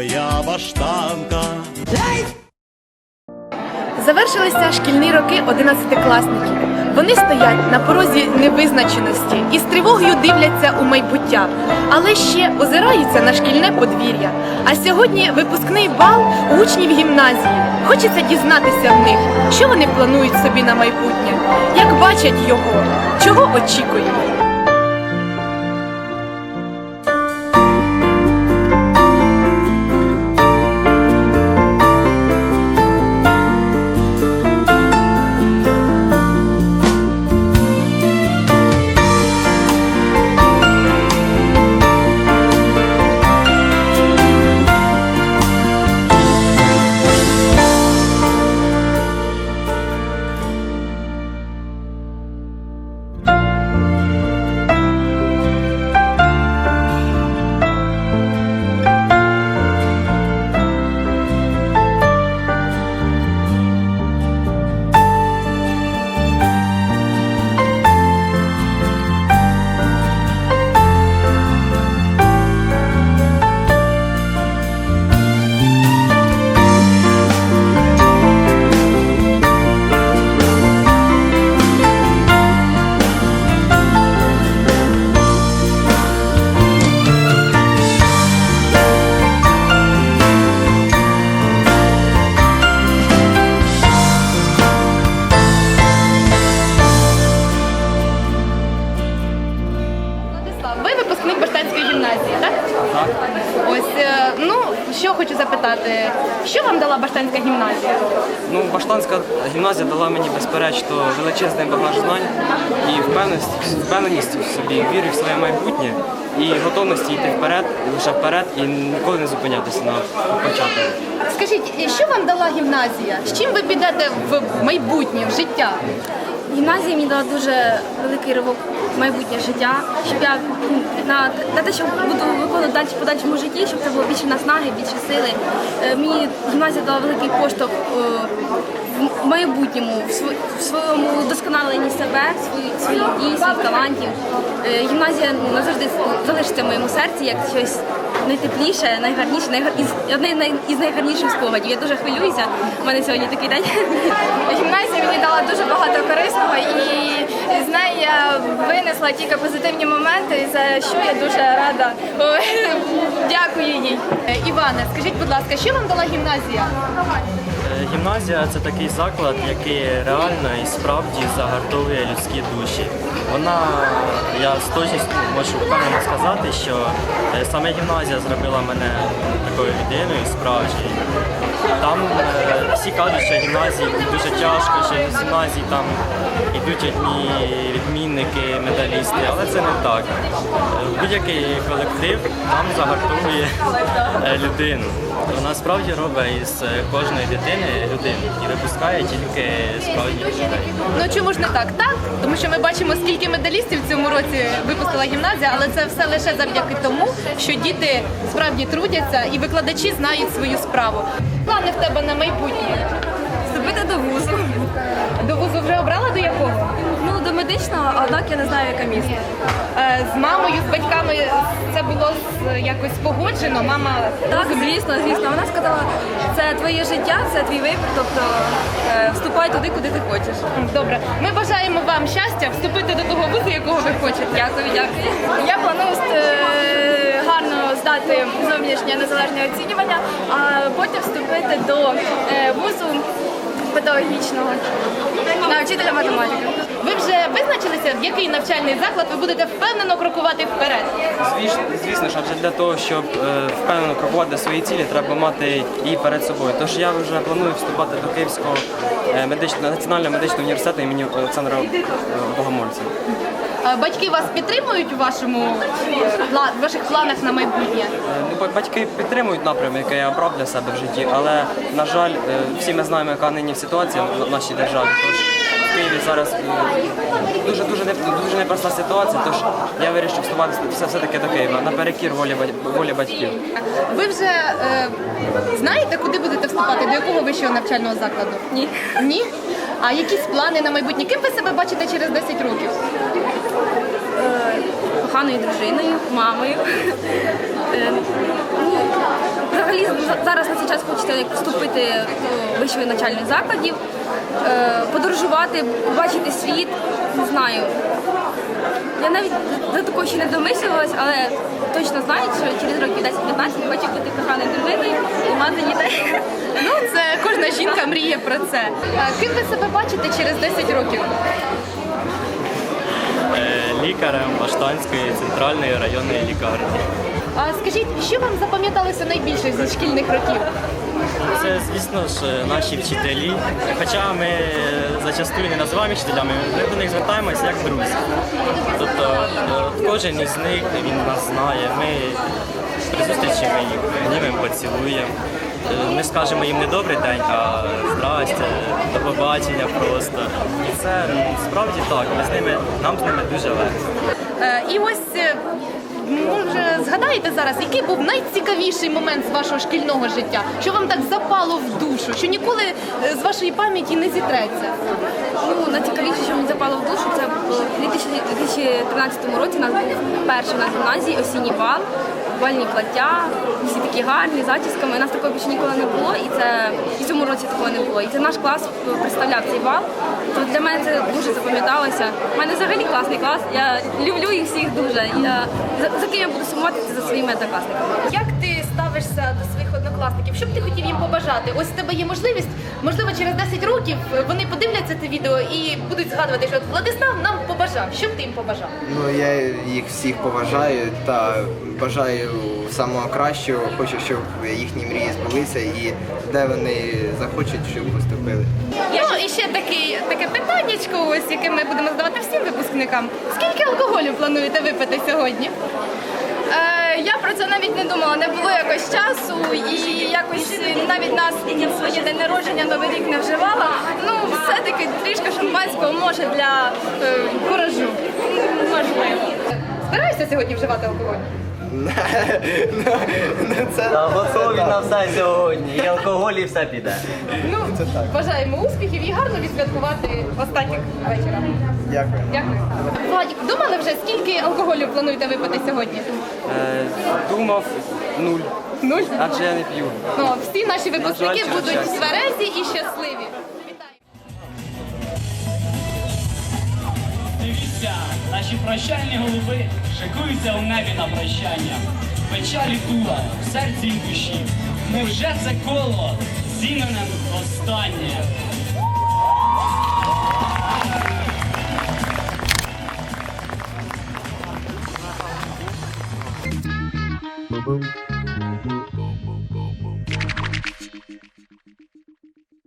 моя баштанка. Завершилися шкільні роки 11-класників. Вони стоять на порозі невизначеності і з тривогою дивляться у майбуття, але ще озираються на шкільне подвір'я. А сьогодні випускний бал учнів гімназії. Хочеться дізнатися в них, що вони планують собі на майбутнє, як бачать його, чого очікують. Ось, е, ну, що хочу запитати, що вам дала Баштанська гімназія? Ну, Баштанська гімназія дала мені безперечно величезний багаж знань і впевненість, впевненість в собі, віру в своє майбутнє і готовності йти вперед, лише вперед і ніколи не зупинятися на початку. Скажіть, що вам дала гімназія? З чим ви підете в майбутнє, в життя? Гімназія мені дала дуже великий ривок майбутнє життя, щоб я ну, на, на те, що буду виконувати далі в подальшому житті, щоб це було більше наснаги, більше сили. Е, Мені гімназія дала великий поштовх е, в майбутньому, в своєму досконаленні себе, своїх дій, своїх талантів. Е, Гімназія ну, назавжди залишиться в моєму серці як щось найтепліше, найгарніше, найгар... із, одне най- із найгарніших спогадів. Я дуже хвилююся. У мене сьогодні такий день. Гімназія мені дала дуже багато корисного і з неї я винесла тільки позитивні моменти, за що я дуже рада. Дякую їй. Е, Іване, скажіть, будь ласка, що вам дала гімназія? Гімназія це такий заклад, який реально і справді загартовує людські душі. Вона, я з точністю можу впевнено сказати, що е, саме гімназія зробила мене такою людиною справжньою. Там е, всі кажуть, що гімназії дуже тяжко, що з гімназії там йдуть одні відмінники, медалісти, але це не так. Е, Будь-який колектив там загартовує людину. Вона справді робить із кожної дитини людину і випускає тільки справжніх людей. Ну чому ж не так? Так, тому що ми бачимо, скільки медалістів в цьому році випустила гімназія, але це все лише завдяки тому, що діти справді трудяться і викладачі знають свою справу. Плани в тебе на майбутнє. Вступити до вузу. До вузу вже обрала до якого? Ну, однак я не знаю, яке місто. Е, З мамою, з батьками це було якось погоджено. Мама Так, звісно, звісно. Вона сказала, це твоє життя, це твій вибір, тобто е, вступай туди, куди ти хочеш. добре. Ми бажаємо вам щастя вступити до того вузу, якого ви хочете. Дякую, дякую. Я планую е, гарно здати зовнішнє незалежне оцінювання, а потім вступити до вузу педагогічного на вчителя математики. Ви вже визначилися, в який навчальний заклад ви будете впевнено крокувати вперед. Звісно, звісно ж, вже для того, щоб е, впевнено крокувати свої цілі, треба мати її перед собою. Тож я вже планую вступати до Київського е, медичного національного медичного університету імені Олександра е, Богомольця. Е, Батьки вас підтримують у вашому в ваших планах на майбутнє. Ну, батьки підтримують напрям, який я обрав для себе в житті, але на жаль, е, всі ми знаємо, яка нині ситуація в нашій державі. Тож в Києві зараз е, дуже дуже не дуже непроста ситуація. Тож я вирішив вступати все, все таки до Києва наперекір волі волі батьків. Ви вже е, знаєте, куди будете вступати? До якого вищого навчального закладу? Ні. Ні? А якісь плани на майбутнє? Ким ви себе бачите через 10 років? Коханою дружиною, мамою. Е, ну, взагалі зараз на цей час хочете як вступити до вищих навчальних закладів, е, подорожувати, побачити світ, не знаю. Я навіть до такого ще не домислювалась, але точно знаю, що через років 10-15 хочу бути коханою дружиною і мати дітей. Ну, це кожна жінка мріє про це. Ким ви себе бачите через 10 років? Лікарем Баштанської центральної районної лікарні. А скажіть, що вам запам'яталося найбільше зі шкільних років? Це, звісно ж, наші вчителі. Хоча ми зачастую не називаємо вчителями, ми до них звертаємося як друзі. Тобто е, кожен із них він нас знає. Ми при зустрічі ми їх німем поцілуємо. Е, Ми скажемо їм не добрий день, а здрасте, до побачення просто. І це справді так. Ми з ними, нам з ними дуже легко. Е, І ось е, може згадаєте зараз, який був найцікавіший момент з вашого шкільного життя, що вам так запало в душу, що ніколи з вашої пам'яті не зітреться? Ну, найцікавіше, що мені запало в душу, це в 2013 році у нас був перший на гімназії осінній бал, бальні плаття, всі такі гарні, затісками. У нас такого більше ніколи не було, і це і в цьому році такого не було. І це наш клас представляв цей бал. То для мене це дуже запам'яталося. У мене взагалі класний клас. Я люблю їх всіх дуже. Я за, за ким я буду сумувати, це за своїми однокласниками. Як ти ставишся до своїх однокласників? Що б ти хотів їм побажати? Ось в тебе є можливість, можливо, через 10 років е, вони подивляться це відео і будуть згадувати, що Владислав нам побажав. Що б ти їм побажав? Ну, я їх всіх поважаю та бажаю самого кращого. Хочу, щоб їхні мрії збулися і де вони захочуть, щоб поступили. Ну і ще такий, таке питаннячко, ось яке ми будемо задавати всім випускникам. Скільки алкоголю плануєте випити сьогодні? Про це навіть не думала, не було якось часу і якось навіть нас своє день народження новий рік не вживала. Ну, все-таки трішки шампанського може для е, Куражу. можливо. Стараєшся сьогодні вживати алкоголь? Це, Та готові на все сьогодні. І алкоголь, і все піде. Ну, бажаємо успіхів і гарно відсвяткувати останніх вечора. Дякую. Дякую. Владік, думали вже, скільки алкоголю плануєте випити сьогодні? Е, Думав нуль, Нуль? адже я не п'ю. Ну, всі наші випускники жаль, будуть щастя. тверезі і щасливі. Наші прощальні голуби шикуються у небі на прощання. Печалі тула в серці й душі. Невже це коло з іменем останнє?